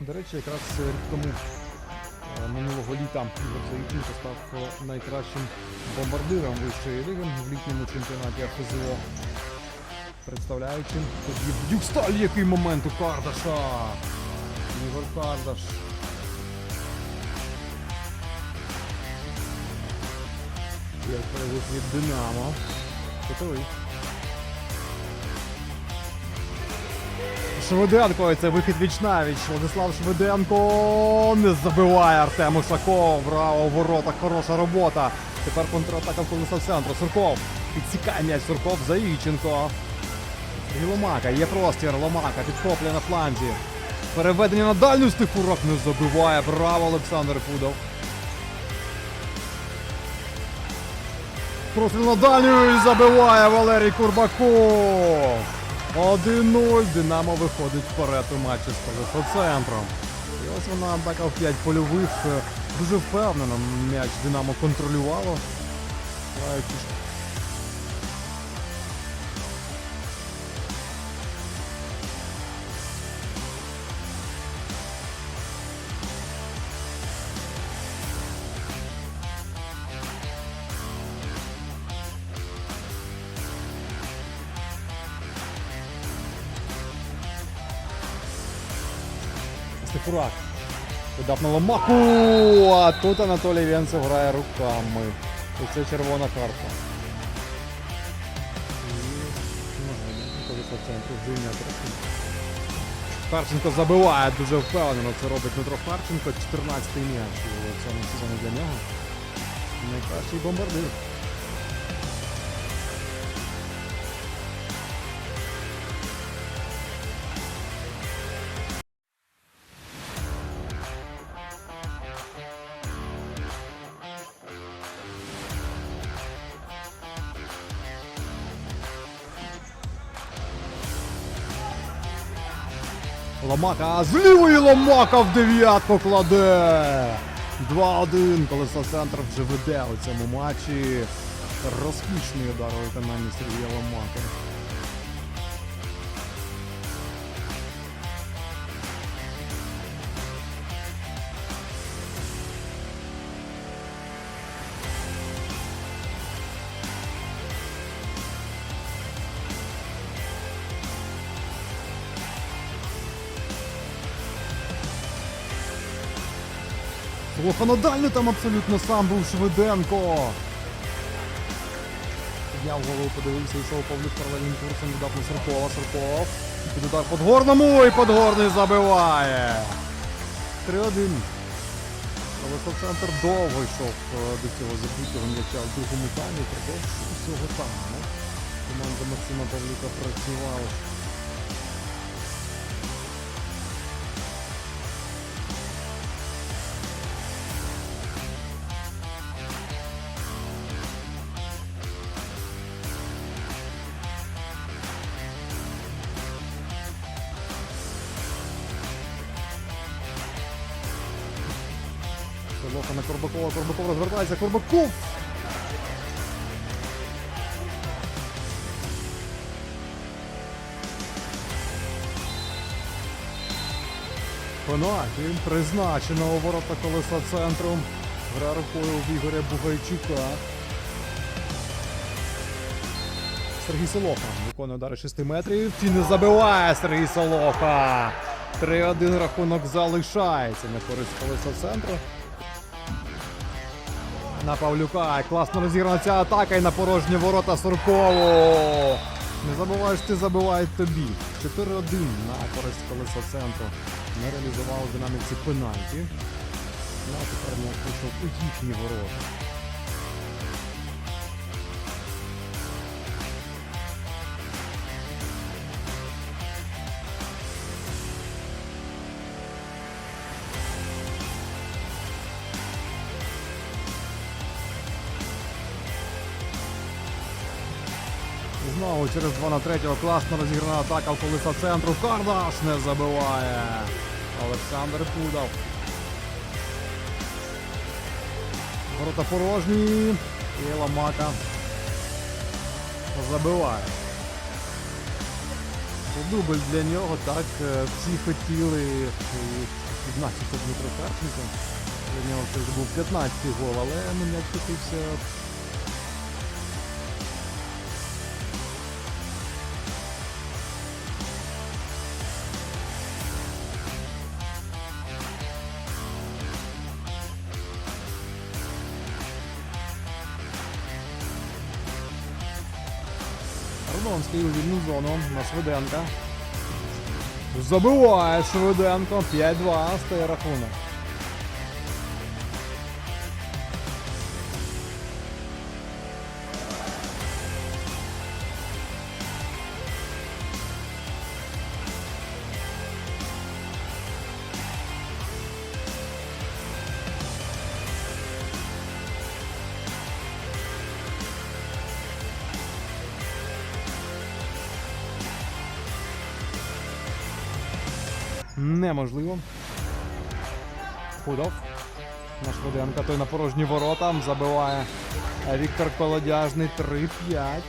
До речі, якраз рік тому е, минулого літа Ігор став е, найкращим бомбардиром вищої ліги в літньому чемпіонаті ФЗО. Представляючи тоді Б'юксталь, який момент у Кардаша. Ігор Кардаш. Як перевіз від Динамо. Готовий. Швиденко, це вихід віч навіч. Владислав Швиденко не забиває Артем Усаков. Браво, в воротах, хороша робота. Тепер контратака в центру. Сурков. Підсікає м'яч Сурков Заїченко. Сергій Ломака, є простір. Ломака підхоплює на фланзі. Переведення на дальню Стефурак не забиває. Браво, Олександр Фудов. Простріл на дальню і забиває Валерій Курбаков. 1-0. Динамо виходить вперед у матчі з колесоцентром. І ось вона атака в 5 польових. Дуже впевнено м'яч Динамо контролювало. Стефурак. Видав на ломаку. А тут Анатолій Венцев грає руками. І це червона карта. Харченко забиває дуже впевнено. Це робить Дмитро Харченко. 14-й м'яч у цьому сезоні для нього. Найкращий бомбардир. Ломака, а з лівої Ломака в дев'ятку кладе. 2-1. Колесо центр вже веде у цьому матчі. Розкішний удар у виконанні Сергія Ломаки. Слуха на дальню там абсолютно сам був Швиденко. Я в голову подивився, йшов Павлюк паралельним курсом, віддав на Сиркова, Сирков. Під удар Подгорному і Подгорний забиває. 3-1. Колесо-центр довго йшов е, до цього забитого м'яча в другому таймі, продовж усього тайму. Команда Максима Павлюка працювала. Лоха на Корбакова, Корбаков розвертається, Корбаков! Пенальті призначено у ворота колеса центру. Гра рукою в Ігоря Бугайчука. Сергій Солоха виконує удари 6 метрів. І не забиває Сергій Солоха. 3-1 рахунок залишається на користь колеса центру. На Павлюка. Класно розіграна ця атака і на порожні ворота Суркову. Не забуваєш, ти забивають тобі. 4-1 на користь колеса центру. Не реалізували динаміці пенальті. Ну, а тепер не вийшов у їхні ворота. Знову через 2 на 3 класно розіграна атака в колеса центру. Кардаш не забиває. Олександр Пудов. Ворота порожні. І Ламака забиває. Дубль для нього, так. е, Всі хотіли відзначити Дмитро Карченко. Для нього це вже був 15-й гол, але ну, не відкотився Родонський у вільну зону на Швиденка. Забиває Швиденко. 5-2 стає рахунок. Неможливо. Худов. На Швиденка той на порожні ворота. Забиває Віктор Колодяжний 3-5.